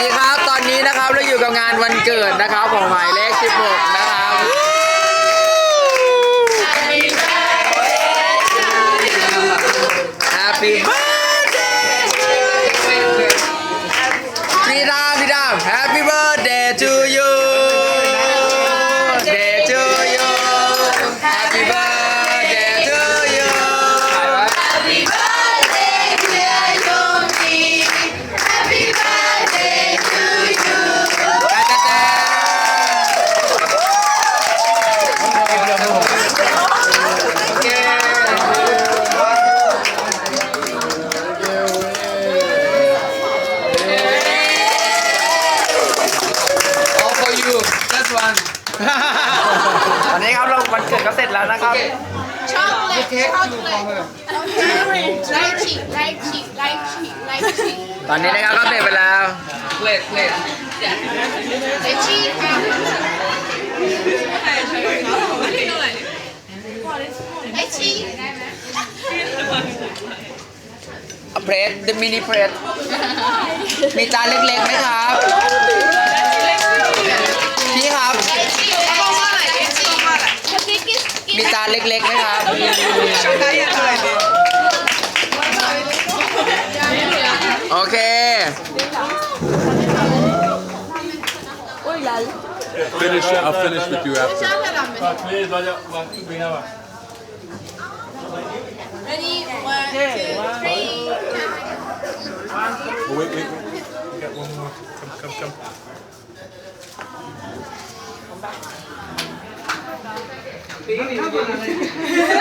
ดีครับ ตอนนี้นะครับ เราอยู่กับงานวันเกิดนะครับ ของหมายเลข 16 นะครับีพี่ดามพี่ดาม Happy birthday to you ตอนนี้ครับ เราวันเกิดก็ เสร็จแล้วนะครับชอบเลยชอบเลยไล่ฉีไล่ฉีไล่ฉีไล่ฉีตอนนี้นะครับก็เสร็จไปแล้วเวทเวทไล่ฉีกค่ะ่ไไเพรสดอะมินิเพรสมีจานเล็กๆไหมคะเล็กๆนะครับโอเคโอ้ยล finish. I'll finish with you after. Ready? One, two, three. Oh, wait, wait, wait. We got one more. Come, come, come. 那你